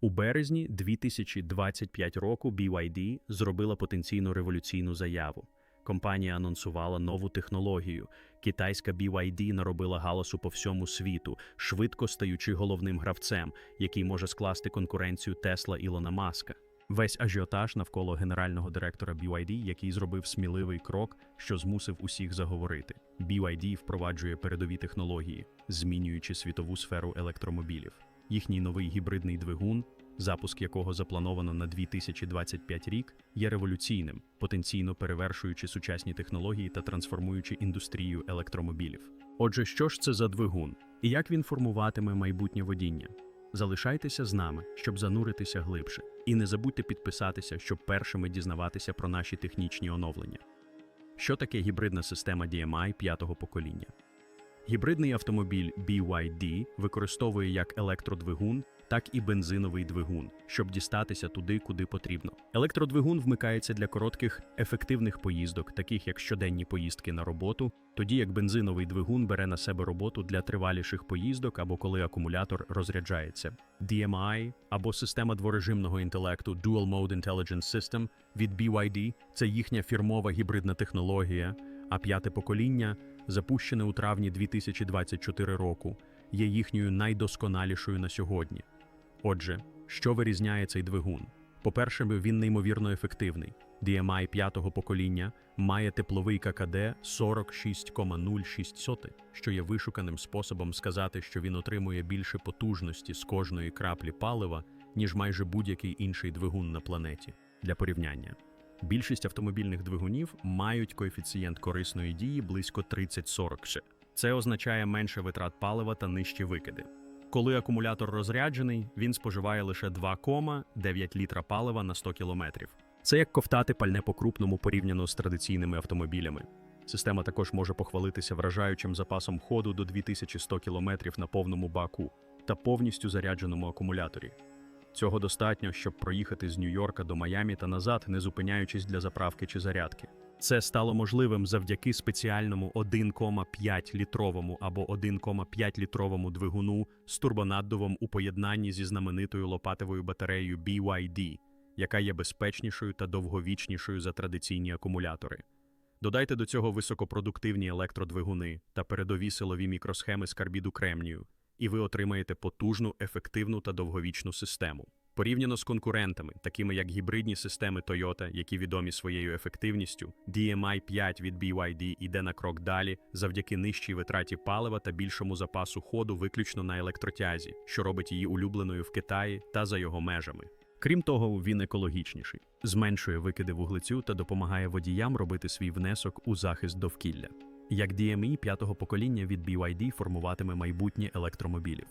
У березні 2025 року BYD зробила потенційно революційну заяву. Компанія анонсувала нову технологію. Китайська BYD наробила галасу по всьому світу, швидко стаючи головним гравцем, який може скласти конкуренцію Тесла Ілона Маска. Весь ажіотаж навколо генерального директора BYD, який зробив сміливий крок, що змусив усіх заговорити. BYD впроваджує передові технології, змінюючи світову сферу електромобілів. Їхній новий гібридний двигун, запуск якого заплановано на 2025 рік, є революційним, потенційно перевершуючи сучасні технології та трансформуючи індустрію електромобілів. Отже, що ж це за двигун і як він формуватиме майбутнє водіння? Залишайтеся з нами, щоб зануритися глибше, і не забудьте підписатися, щоб першими дізнаватися про наші технічні оновлення. Що таке гібридна система DMI п'ятого покоління? Гібридний автомобіль BYD використовує як електродвигун, так і бензиновий двигун, щоб дістатися туди, куди потрібно. Електродвигун вмикається для коротких ефективних поїздок, таких як щоденні поїздки на роботу, тоді як бензиновий двигун бере на себе роботу для триваліших поїздок або коли акумулятор розряджається. DMI або система дворежимного інтелекту Dual Mode Intelligence System від BYD – це їхня фірмова гібридна технологія, а п'яте покоління запущене у травні 2024 року, є їхньою найдосконалішою на сьогодні. Отже, що вирізняє цей двигун? По-перше, він неймовірно ефективний. DMI п'ятого покоління має тепловий ККД 46,06, що є вишуканим способом сказати, що він отримує більше потужності з кожної краплі палива, ніж майже будь-який інший двигун на планеті. Для порівняння. Більшість автомобільних двигунів мають коефіцієнт корисної дії близько 30-40. Це означає менше витрат палива та нижчі викиди. Коли акумулятор розряджений, він споживає лише 2,9 літра палива на 100 кілометрів. Це як ковтати пальне по-крупному порівняно з традиційними автомобілями. Система також може похвалитися вражаючим запасом ходу до 2100 кілометрів на повному баку та повністю зарядженому акумуляторі. Цього достатньо, щоб проїхати з Нью-Йорка до Майамі та назад, не зупиняючись для заправки чи зарядки. Це стало можливим завдяки спеціальному 1,5-літровому або 1,5-літровому двигуну з турбонаддувом у поєднанні зі знаменитою лопатовою батареєю BYD, яка є безпечнішою та довговічнішою за традиційні акумулятори. Додайте до цього високопродуктивні електродвигуни та передові силові мікросхеми з карбіду кремнію, і ви отримаєте потужну, ефективну та довговічну систему. Порівняно з конкурентами, такими як гібридні системи Toyota, які відомі своєю ефективністю, DMI 5 від BYD йде на крок далі завдяки нижчій витраті палива та більшому запасу ходу виключно на електротязі, що робить її улюбленою в Китаї та за його межами. Крім того, він екологічніший, зменшує викиди вуглецю та допомагає водіям робити свій внесок у захист довкілля. Як DMI п'ятого покоління від BYD формуватиме майбутнє електромобілів.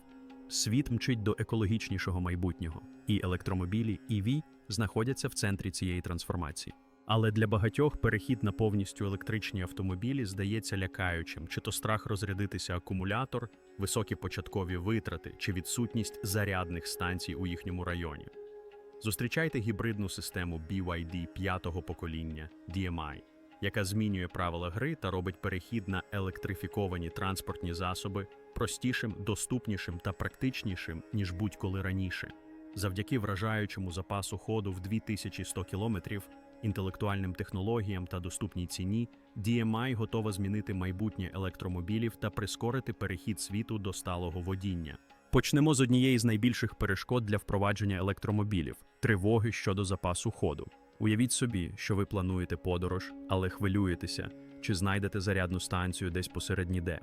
Світ мчить до екологічнішого майбутнього, і електромобілі EV знаходяться в центрі цієї трансформації. Але для багатьох перехід на повністю електричні автомобілі здається лякаючим, чи то страх розрядитися акумулятор, високі початкові витрати чи відсутність зарядних станцій у їхньому районі. Зустрічайте гібридну систему BYD п'ятого покоління DMI, яка змінює правила гри та робить перехід на електрифіковані транспортні засоби простішим, доступнішим та практичнішим, ніж будь-коли раніше. Завдяки вражаючому запасу ходу в 2100 кілометрів, інтелектуальним технологіям та доступній ціні, DMI готова змінити майбутнє електромобілів та прискорити перехід світу до сталого водіння. Почнемо з однієї з найбільших перешкод для впровадження електромобілів тривоги щодо запасу ходу. Уявіть собі, що ви плануєте подорож, але хвилюєтеся, чи знайдете зарядну станцію десь посеред ніде.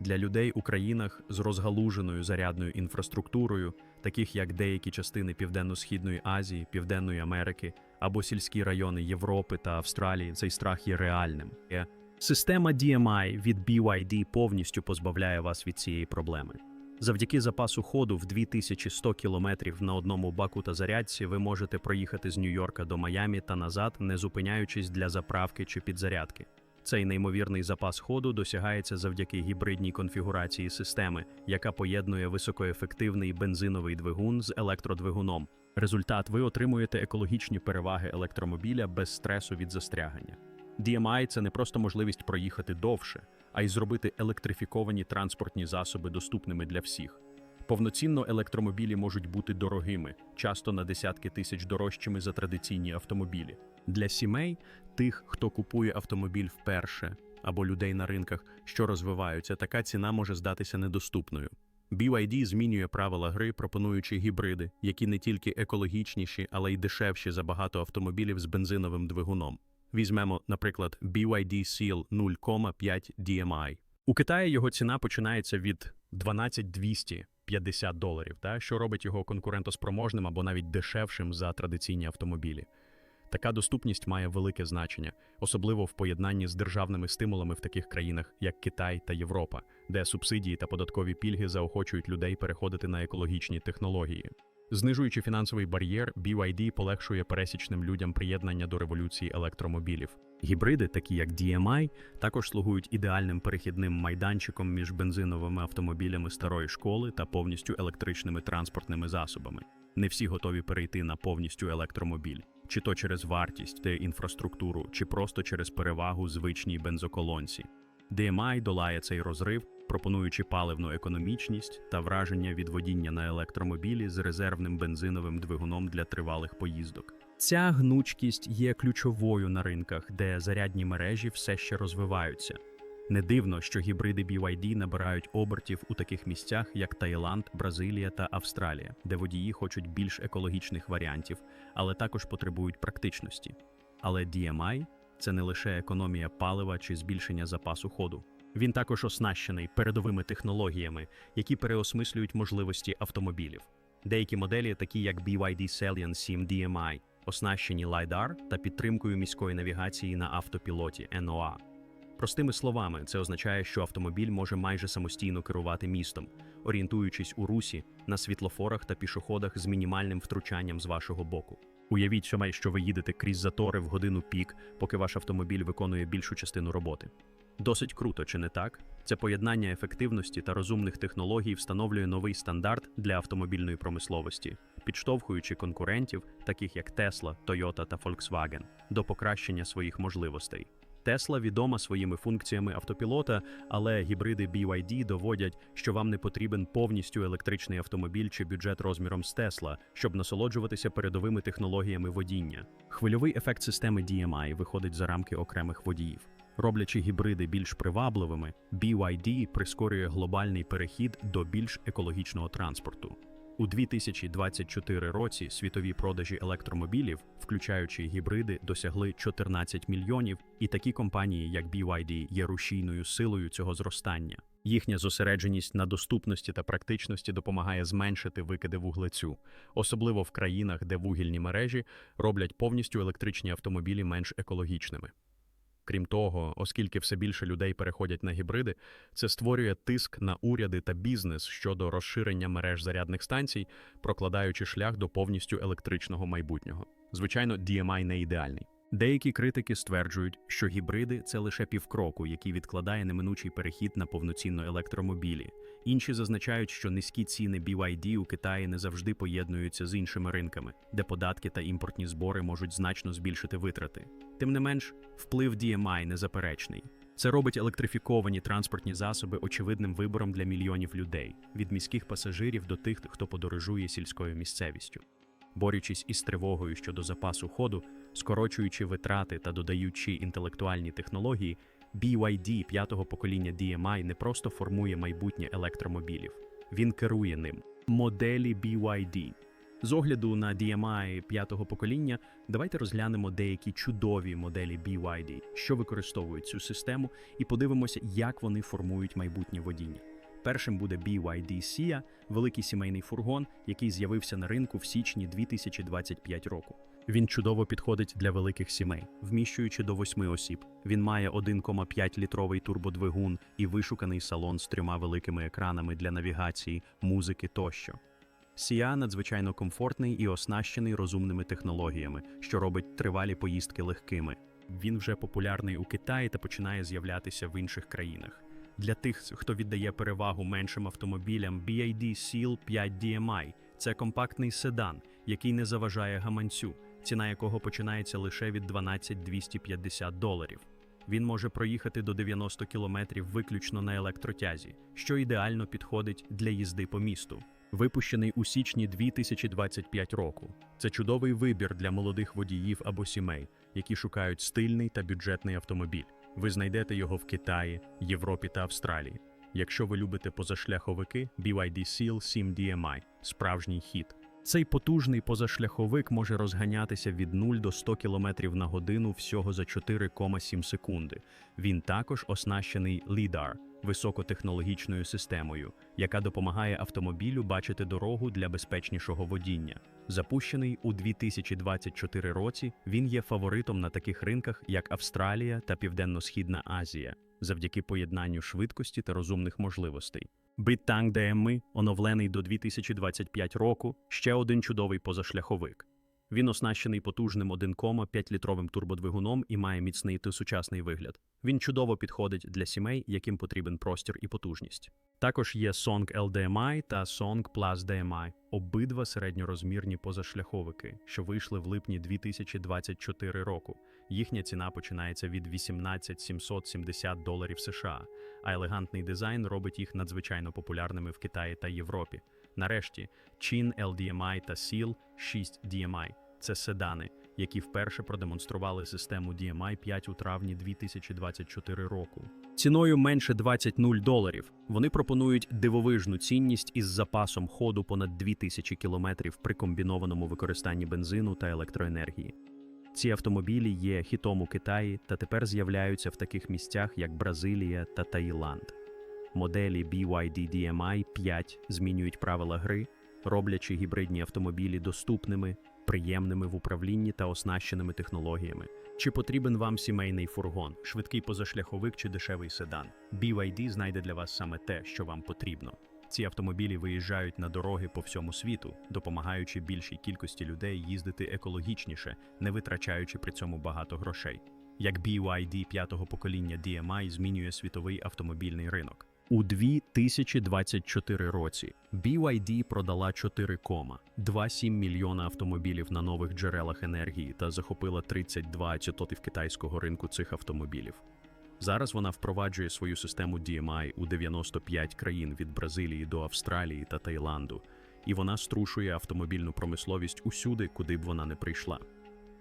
Для людей у країнах з розгалуженою зарядною інфраструктурою, таких як деякі частини Південно-Східної Азії, Південної Америки або сільські райони Європи та Австралії, цей страх є реальним. Система DMI від BYD повністю позбавляє вас від цієї проблеми. Завдяки запасу ходу в 2100 км на одному баку та зарядці ви можете проїхати з Нью-Йорка до Майамі та назад, не зупиняючись для заправки чи підзарядки. Цей неймовірний запас ходу досягається завдяки гібридній конфігурації системи, яка поєднує високоефективний бензиновий двигун з електродвигуном. Результат ви отримуєте екологічні переваги електромобіля без стресу від застрягання. DMI – це не просто можливість проїхати довше, а й зробити електрифіковані транспортні засоби доступними для всіх. Повноцінно електромобілі можуть бути дорогими, часто на десятки тисяч дорожчими за традиційні автомобілі. Для сімей, тих, хто купує автомобіль вперше, або людей на ринках, що розвиваються, така ціна може здатися недоступною. BYD змінює правила гри, пропонуючи гібриди, які не тільки екологічніші, але й дешевші за багато автомобілів з бензиновим двигуном. Візьмемо, наприклад, BYD Seal 0,5 DMI. У Китаї його ціна починається від 12250 доларів, та, що робить його конкурентоспроможним або навіть дешевшим за традиційні автомобілі. Така доступність має велике значення, особливо в поєднанні з державними стимулами в таких країнах, як Китай та Європа, де субсидії та податкові пільги заохочують людей переходити на екологічні технології. Знижуючи фінансовий бар'єр, BYD полегшує пересічним людям приєднання до революції електромобілів. Гібриди, такі як DMI, також слугують ідеальним перехідним майданчиком між бензиновими автомобілями старої школи та повністю електричними транспортними засобами. Не всі готові перейти на повністю електромобіль, чи то через вартість та інфраструктуру, чи просто через перевагу звичній бензоколонці. DMI долає цей розрив, пропонуючи паливну економічність та враження від водіння на електромобілі з резервним бензиновим двигуном для тривалих поїздок. Ця гнучкість є ключовою на ринках, де зарядні мережі все ще розвиваються. Не дивно, що гібриди BYD набирають обертів у таких місцях, як Таїланд, Бразилія та Австралія, де водії хочуть більш екологічних варіантів, але також потребують практичності. Але DMI – це не лише економія палива чи збільшення запасу ходу. Він також оснащений передовими технологіями, які переосмислюють можливості автомобілів. Деякі моделі, такі як BYD Celion 7 DMI, оснащені LiDAR та підтримкою міської навігації на автопілоті NOA. Простими словами, це означає, що автомобіль може майже самостійно керувати містом, орієнтуючись у русі на світлофорах та пішоходах з мінімальним втручанням з вашого боку. Уявіть що ви їдете крізь затори в годину пік, поки ваш автомобіль виконує більшу частину роботи. Досить круто, чи не так? Це поєднання ефективності та розумних технологій встановлює новий стандарт для автомобільної промисловості, підштовхуючи конкурентів, таких як Tesla, Toyota та Volkswagen, до покращення своїх можливостей. Тесла відома своїми функціями автопілота, але гібриди BYD доводять, що вам не потрібен повністю електричний автомобіль чи бюджет розміром з Тесла, щоб насолоджуватися передовими технологіями водіння. Хвильовий ефект системи DMI виходить за рамки окремих водіїв. Роблячи гібриди більш привабливими, BYD прискорює глобальний перехід до більш екологічного транспорту. У 2024 році світові продажі електромобілів, включаючи гібриди, досягли 14 мільйонів, і такі компанії, як BYD, є рушійною силою цього зростання. Їхня зосередженість на доступності та практичності допомагає зменшити викиди вуглецю, особливо в країнах, де вугільні мережі роблять повністю електричні автомобілі менш екологічними. Крім того, оскільки все більше людей переходять на гібриди, це створює тиск на уряди та бізнес щодо розширення мереж зарядних станцій, прокладаючи шлях до повністю електричного майбутнього. Звичайно, DMI не ідеальний. Деякі критики стверджують, що гібриди це лише півкроку, який відкладає неминучий перехід на повноцінно електромобілі. Інші зазначають, що низькі ціни BYD у Китаї не завжди поєднуються з іншими ринками, де податки та імпортні збори можуть значно збільшити витрати. Тим не менш, вплив DMI незаперечний. Це робить електрифіковані транспортні засоби очевидним вибором для мільйонів людей, від міських пасажирів до тих, хто подорожує сільською місцевістю. Борючись із тривогою щодо запасу ходу, скорочуючи витрати та додаючи інтелектуальні технології, BYD п'ятого покоління DMI не просто формує майбутнє електромобілів, він керує ним. Моделі BYD. З огляду на DMI п'ятого покоління, давайте розглянемо деякі чудові моделі BYD, що використовують цю систему, і подивимося, як вони формують майбутнє водіння. Першим буде BYD Sia, великий сімейний фургон, який з'явився на ринку в січні 2025 року. Він чудово підходить для великих сімей, вміщуючи до восьми осіб. Він має 1,5 літровий турбодвигун і вишуканий салон з трьома великими екранами для навігації, музики тощо. Сія надзвичайно комфортний і оснащений розумними технологіями, що робить тривалі поїздки легкими. Він вже популярний у Китаї та починає з'являтися в інших країнах. Для тих, хто віддає перевагу меншим автомобілям, BYD Seal 5 DMI – це компактний седан, який не заважає гаманцю, ціна якого починається лише від 12 250 доларів. Він може проїхати до 90 км виключно на електротязі, що ідеально підходить для їзди по місту. випущений у січні 2025 року. Це чудовий вибір для молодих водіїв або сімей, які шукають стильний та бюджетний автомобіль. Ви знайдете його в Китаї, Європі та Австралії. Якщо ви любите позашляховики, BYD Seal 7 DMI – справжній хід. Цей потужний позашляховик може розганятися від 0 до 100 км на годину всього за 4,7 секунди. Він також оснащений LiDAR – високотехнологічною системою, яка допомагає автомобілю бачити дорогу для безпечнішого водіння. Запущений у 2024 році, він є фаворитом на таких ринках, як Австралія та Південно-Східна Азія, завдяки поєднанню швидкості та розумних можливостей. Bittang DMI, оновлений до 2025 року, ще один чудовий позашляховик. Він оснащений потужним 1,5-літровим турбодвигуном і має міцний та сучасний вигляд. Він чудово підходить для сімей, яким потрібен простір і потужність. Також є Song LDMI та Song Plus DMI – обидва середньорозмірні позашляховики, що вийшли в липні 2024 року. Їхня ціна починається від 18 770 доларів США, а елегантний дизайн робить їх надзвичайно популярними в Китаї та Європі. Нарешті, Chin LDMI та Seal 6 DMI – це седани, які вперше продемонстрували систему DMI 5 у травні 2024 року. Ціною менше 20 0 доларів вони пропонують дивовижну цінність із запасом ходу понад 2000 кілометрів при комбінованому використанні бензину та електроенергії. Ці автомобілі є хітом у Китаї та тепер з'являються в таких місцях, як Бразилія та Таїланд. Моделі BYD DMI 5 змінюють правила гри, роблячи гібридні автомобілі доступними, приємними в управлінні та оснащеними технологіями. Чи потрібен вам сімейний фургон, швидкий позашляховик чи дешевий седан? BYD знайде для вас саме те, що вам потрібно. Ці автомобілі виїжджають на дороги по всьому світу, допомагаючи більшій кількості людей їздити екологічніше, не витрачаючи при цьому багато грошей. Як BYD п'ятого покоління DMI змінює світовий автомобільний ринок. У 2024 році BYD продала 4,27 мільйона автомобілів на нових джерелах енергії та захопила 32% китайського ринку цих автомобілів. Зараз вона впроваджує свою систему DMI у 95 країн від Бразилії до Австралії та Таїланду, і вона струшує автомобільну промисловість усюди, куди б вона не прийшла.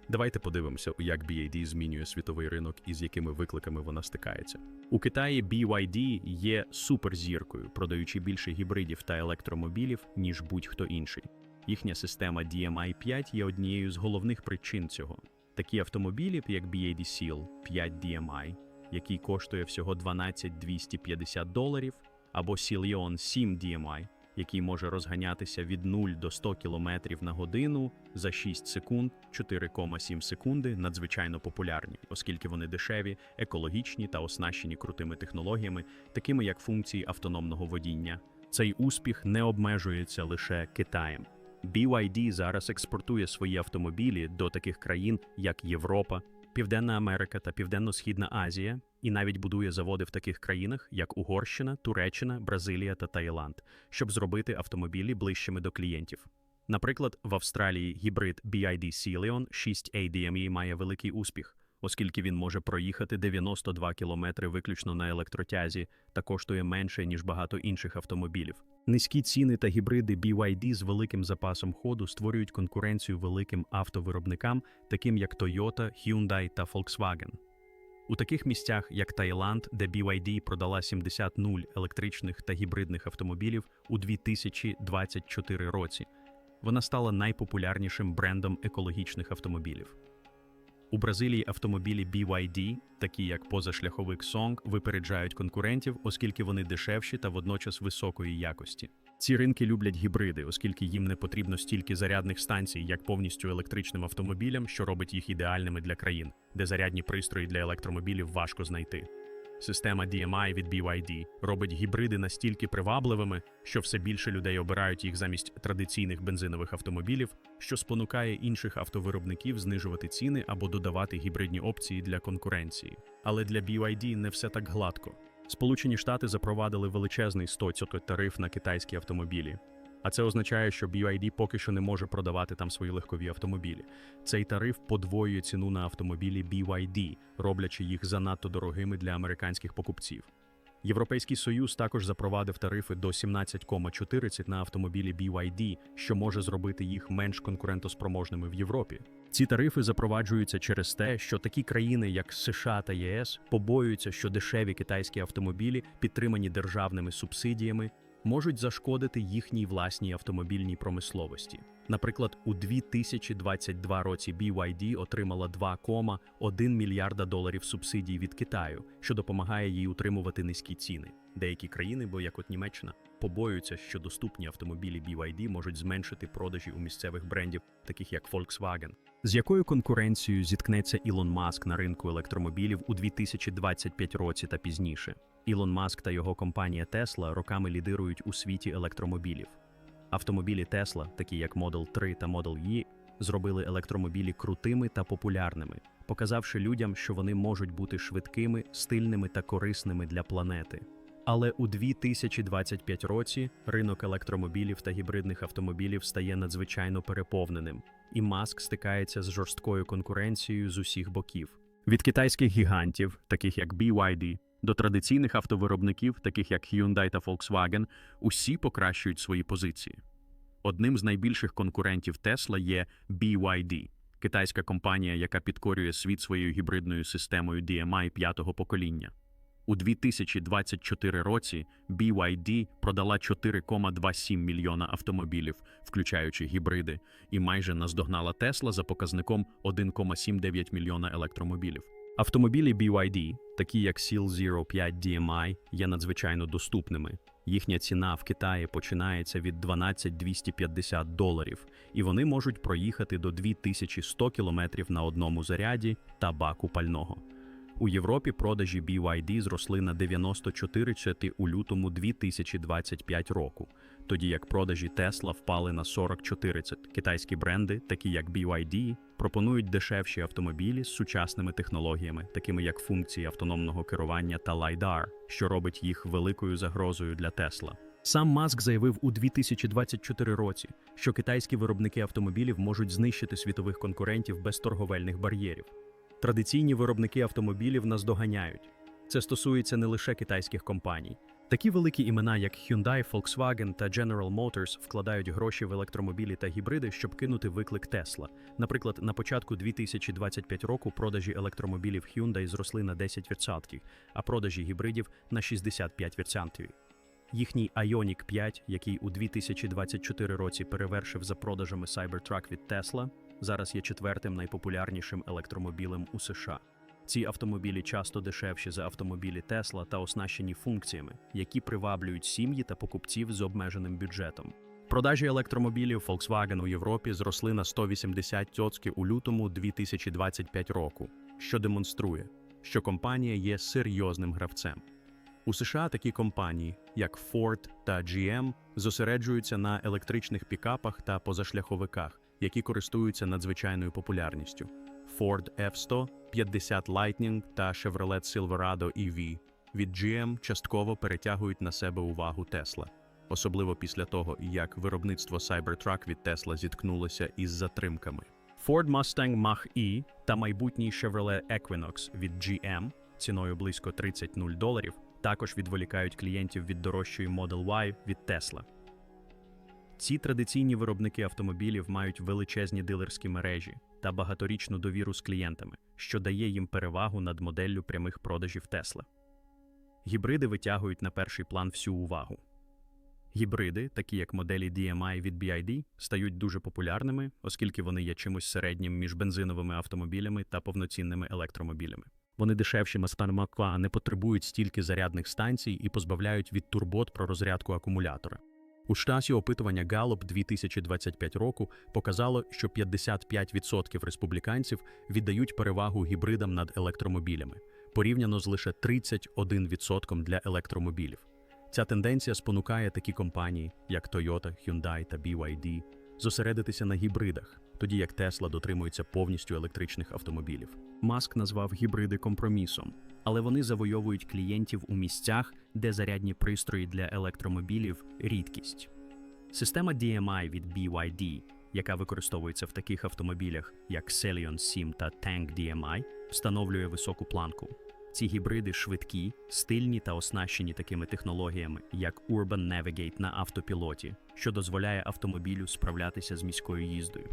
Давайте подивимося, як BYD змінює світовий ринок і з якими викликами вона стикається. У Китаї BYD є суперзіркою, продаючи більше гібридів та електромобілів, ніж будь-хто інший. Їхня система DMI 5 є однією з головних причин цього. Такі автомобілі, як BYD Seal 5 DMI, який коштує всього 12 250 доларів, або Silion 7 DMI, який може розганятися від 0 до 100 км на годину за 6 секунд, 4,7 секунди надзвичайно популярні, оскільки вони дешеві, екологічні та оснащені крутими технологіями, такими як функції автономного водіння. Цей успіх не обмежується лише Китаєм. BYD зараз експортує свої автомобілі до таких країн, як Європа, Південна Америка та Південно-Східна Азія, і навіть будує заводи в таких країнах, як Угорщина, Туреччина, Бразилія та Таїланд, щоб зробити автомобілі ближчими до клієнтів. Наприклад, в Австралії гібрид BID Silion 6 ADME має великий успіх, оскільки він може проїхати 92 кілометри виключно на електротязі та коштує менше, ніж багато інших автомобілів. Низькі ціни та гібриди BYD з великим запасом ходу створюють конкуренцію великим автовиробникам, таким як Toyota, Hyundai та Volkswagen. У таких місцях, як Таїланд, де BYD продала 70 нуль електричних та гібридних автомобілів у 2024 році, вона стала найпопулярнішим брендом екологічних автомобілів. У Бразилії автомобілі BYD, такі як позашляховик Song, випереджають конкурентів, оскільки вони дешевші та водночас високої якості. Ці ринки люблять гібриди, оскільки їм не потрібно стільки зарядних станцій, як повністю електричним автомобілям, що робить їх ідеальними для країн, де зарядні пристрої для електромобілів важко знайти. Система DMI від BYD робить гібриди настільки привабливими, що все більше людей обирають їх замість традиційних бензинових автомобілів, що спонукає інших автовиробників знижувати ціни або додавати гібридні опції для конкуренції. Але для BYD не все так гладко. Сполучені Штати запровадили величезний 100% тариф на китайські автомобілі. А це означає, що BYD поки що не може продавати там свої легкові автомобілі. Цей тариф подвоює ціну на автомобілі BYD, роблячи їх занадто дорогими для американських покупців. Європейський Союз також запровадив тарифи до 17,40 на автомобілі BYD, що може зробити їх менш конкурентоспроможними в Європі. Ці тарифи запроваджуються через те, що такі країни, як США та ЄС, побоюються, що дешеві китайські автомобілі, підтримані державними субсидіями, можуть зашкодити їхній власній автомобільній промисловості. Наприклад, у 2022 році BYD отримала 2,1 мільярда доларів субсидій від Китаю, що допомагає їй утримувати низькі ціни. Деякі країни, бо як от Німеччина, побоюються, що доступні автомобілі BYD можуть зменшити продажі у місцевих брендів, таких як Volkswagen. З якою конкуренцією зіткнеться Ілон Маск на ринку електромобілів у 2025 році та пізніше? Ілон Маск та його компанія Tesla роками лідирують у світі електромобілів. Автомобілі Tesla, такі як Model 3 та Model E, зробили електромобілі крутими та популярними, показавши людям, що вони можуть бути швидкими, стильними та корисними для планети. Але у 2025 році ринок електромобілів та гібридних автомобілів стає надзвичайно переповненим, і Маск стикається з жорсткою конкуренцією з усіх боків. Від китайських гігантів, таких як BYD, до традиційних автовиробників, таких як Hyundai та Volkswagen, усі покращують свої позиції. Одним з найбільших конкурентів Tesla є BYD – китайська компанія, яка підкорює світ своєю гібридною системою DMI п'ятого покоління. У 2024 році BYD продала 4,27 мільйона автомобілів, включаючи гібриди, і майже наздогнала Tesla за показником 1,79 мільйона електромобілів. Автомобілі BYD, такі як Seal 05 DMI, є надзвичайно доступними. Їхня ціна в Китаї починається від 12250 доларів, і вони можуть проїхати до 2100 кілометрів на одному заряді та баку пального. У Європі продажі BYD зросли на 94 чети у лютому 2025 року, тоді як продажі Tesla впали на 44 Китайські бренди, такі як BYD, пропонують дешевші автомобілі з сучасними технологіями, такими як функції автономного керування та LiDAR, що робить їх великою загрозою для Tesla. Сам Маск заявив у 2024 році, що китайські виробники автомобілів можуть знищити світових конкурентів без торговельних бар'єрів. Традиційні виробники автомобілів наздоганяють. Це стосується не лише китайських компаній. Такі великі імена, як Hyundai, Volkswagen та General Motors, вкладають гроші в електромобілі та гібриди, щоб кинути виклик Tesla. Наприклад, на початку 2025 року продажі електромобілів Hyundai зросли на 10%, а продажі гібридів на 65%. Їхній Ioniq 5, який у 2024 році перевершив за продажами Cybertruck від Tesla, зараз є четвертим найпопулярнішим електромобілем у США. Ці автомобілі часто дешевші за автомобілі Tesla та оснащені функціями, які приваблюють сім'ї та покупців з обмеженим бюджетом. Продажі електромобілів Volkswagen у Європі зросли на 180% у лютому 2025 року, що демонструє, що компанія є серйозним гравцем. У США такі компанії, як Ford та GM, зосереджуються на електричних пікапах та позашляховиках, які користуються надзвичайною популярністю. Ford F100, 50 Lightning та Chevrolet Silverado EV від GM частково перетягують на себе увагу Tesla, особливо після того, як виробництво Cybertruck від Tesla зіткнулося із затримками. Ford Mustang Mach-E та майбутній Chevrolet Equinox від GM ціною близько 30 0 доларів також відволікають клієнтів від дорожчої Model Y від Tesla. Ці традиційні виробники автомобілів мають величезні дилерські мережі та багаторічну довіру з клієнтами, що дає їм перевагу над моделлю прямих продажів Tesla. Гібриди витягують на перший план всю увагу. Гібриди, такі як моделі DMI від BYD, стають дуже популярними, оскільки вони є чимось середнім між бензиновими автомобілями та повноцінними електромобілями. Вони дешевші Мастанмаква, не потребують стільки зарядних станцій і позбавляють від турбот про розрядку акумулятора. У штаті опитування Gallup 2025 року показало, що 55% республіканців віддають перевагу гібридам над електромобілями, порівняно з лише 31% для електромобілів. Ця тенденція спонукає такі компанії, як Toyota, Hyundai та BYD, зосередитися на гібридах, тоді як Tesla дотримується повністю електричних автомобілів. Маск назвав гібриди компромісом, але вони завойовують клієнтів у місцях, де зарядні пристрої для електромобілів рідкість. Система DMI від BYD, яка використовується в таких автомобілях, як Celion 7 та Tank DMI, встановлює високу планку. Ці гібриди швидкі, стильні та оснащені такими технологіями, як Urban Navigate на автопілоті, що дозволяє автомобілю справлятися з міською їздою.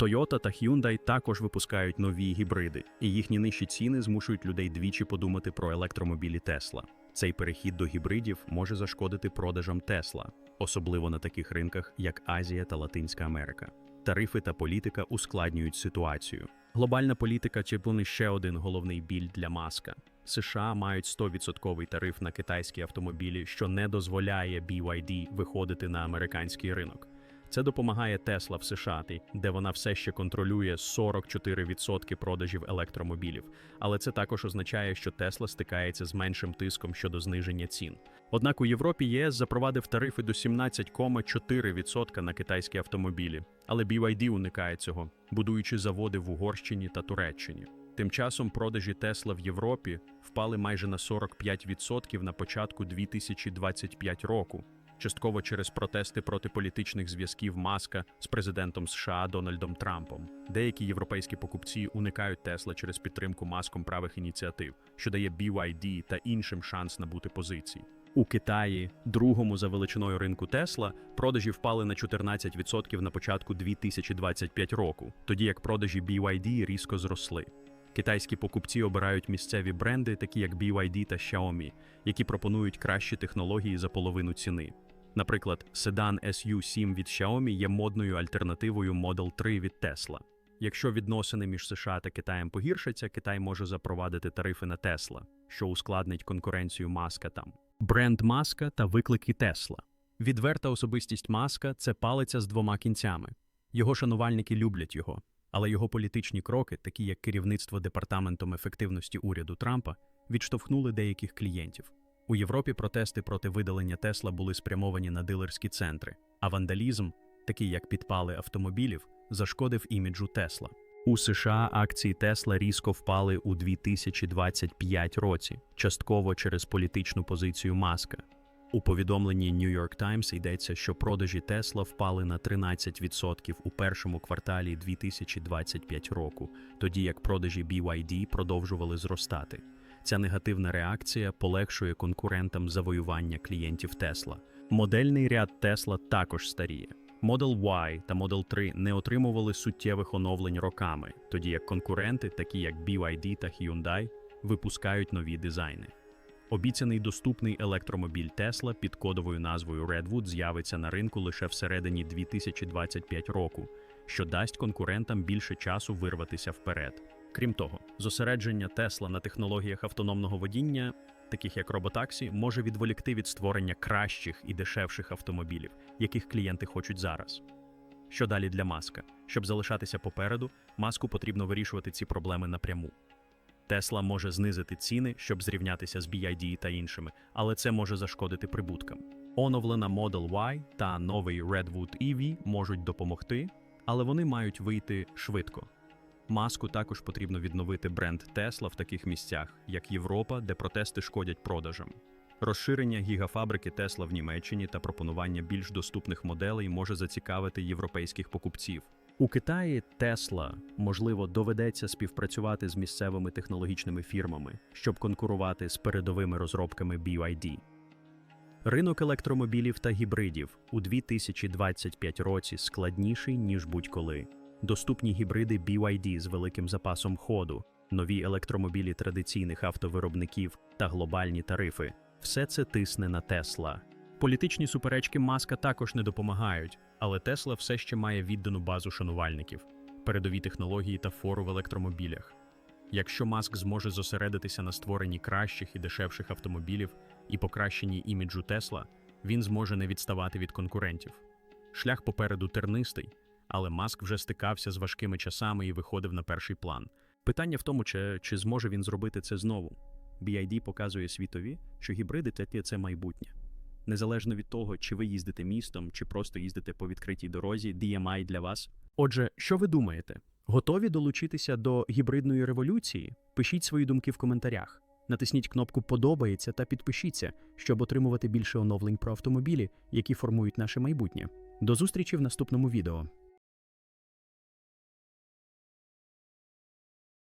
Toyota та Hyundai також випускають нові гібриди, і їхні нижчі ціни змушують людей двічі подумати про електромобілі Tesla. Цей перехід до гібридів може зашкодити продажам Tesla, особливо на таких ринках, як Азія та Латинська Америка. Тарифи та політика ускладнюють ситуацію. Глобальна політика був ще один головний біль для маска. США мають 100% тариф на китайські автомобілі, що не дозволяє BYD виходити на американський ринок. Це допомагає Тесла в США, де вона все ще контролює 44% продажів електромобілів. Але це також означає, що Тесла стикається з меншим тиском щодо зниження цін. Однак у Європі ЄС запровадив тарифи до 17,4% на китайські автомобілі, але BYD уникає цього, будуючи заводи в Угорщині та Туреччині. Тим часом продажі Тесла в Європі впали майже на 45% на початку 2025 року, частково через протести проти політичних зв'язків Маска з президентом США Дональдом Трампом. Деякі європейські покупці уникають Тесла через підтримку маском правих ініціатив, що дає BYD та іншим шанс набути позицій. У Китаї, другому за величиною ринку Тесла, продажі впали на 14% на початку 2025 року, тоді як продажі BYD різко зросли. Китайські покупці обирають місцеві бренди, такі як BYD та Xiaomi, які пропонують кращі технології за половину ціни. Наприклад, седан SU7 від Xiaomi є модною альтернативою Model 3 від Tesla. Якщо відносини між США та Китаєм погіршаться, Китай може запровадити тарифи на Tesla, що ускладнить конкуренцію маска там. Бренд маска та виклики Тесла. Відверта особистість маска це палиця з двома кінцями. Його шанувальники люблять його, але його політичні кроки, такі як керівництво департаментом ефективності уряду Трампа, відштовхнули деяких клієнтів. У Європі протести проти видалення Тесла були спрямовані на дилерські центри, а вандалізм, такий як підпали автомобілів, зашкодив іміджу Тесла. У США акції Тесла різко впали у 2025 році, частково через політичну позицію Маска. У повідомленні New York Times йдеться, що продажі Тесла впали на 13% у першому кварталі 2025 року, тоді як продажі BYD продовжували зростати. Ця негативна реакція полегшує конкурентам завоювання клієнтів Тесла. Модельний ряд Тесла також старіє. Model Y та Model 3 не отримували суттєвих оновлень роками, тоді як конкуренти, такі як BYD та Hyundai, випускають нові дизайни. Обіцяний доступний електромобіль Tesla під кодовою назвою Redwood з'явиться на ринку лише всередині 2025 року, що дасть конкурентам більше часу вирватися вперед. Крім того, зосередження Tesla на технологіях автономного водіння, таких як роботаксі, може відволікти від створення кращих і дешевших автомобілів, яких клієнти хочуть зараз. Що далі для маска? Щоб залишатися попереду, маску потрібно вирішувати ці проблеми напряму. Тесла може знизити ціни, щоб зрівнятися з BYD та іншими, але це може зашкодити прибуткам. Оновлена Model Y та новий Redwood EV можуть допомогти, але вони мають вийти швидко. Маску також потрібно відновити бренд Тесла в таких місцях, як Європа, де протести шкодять продажам. Розширення гігафабрики Тесла в Німеччині та пропонування більш доступних моделей може зацікавити європейських покупців. У Китаї Тесла, можливо, доведеться співпрацювати з місцевими технологічними фірмами, щоб конкурувати з передовими розробками BYD. Ринок електромобілів та гібридів у 2025 році складніший, ніж будь-коли. Доступні гібриди BYD з великим запасом ходу, нові електромобілі традиційних автовиробників та глобальні тарифи все це тисне на Тесла. Політичні суперечки маска також не допомагають, але Тесла все ще має віддану базу шанувальників, передові технології та фору в електромобілях. Якщо Маск зможе зосередитися на створенні кращих і дешевших автомобілів і покращенні іміджу Тесла, він зможе не відставати від конкурентів. Шлях попереду тернистий, але Маск вже стикався з важкими часами і виходив на перший план. Питання в тому, чи, чи зможе він зробити це знову. BID показує світові, що гібриди це, майбутнє. Незалежно від того, чи ви їздите містом, чи просто їздите по відкритій дорозі, DMI для вас. Отже, що ви думаєте? Готові долучитися до гібридної революції? Пишіть свої думки в коментарях. Натисніть кнопку Подобається та підпишіться, щоб отримувати більше оновлень про автомобілі, які формують наше майбутнє. До зустрічі в наступному відео.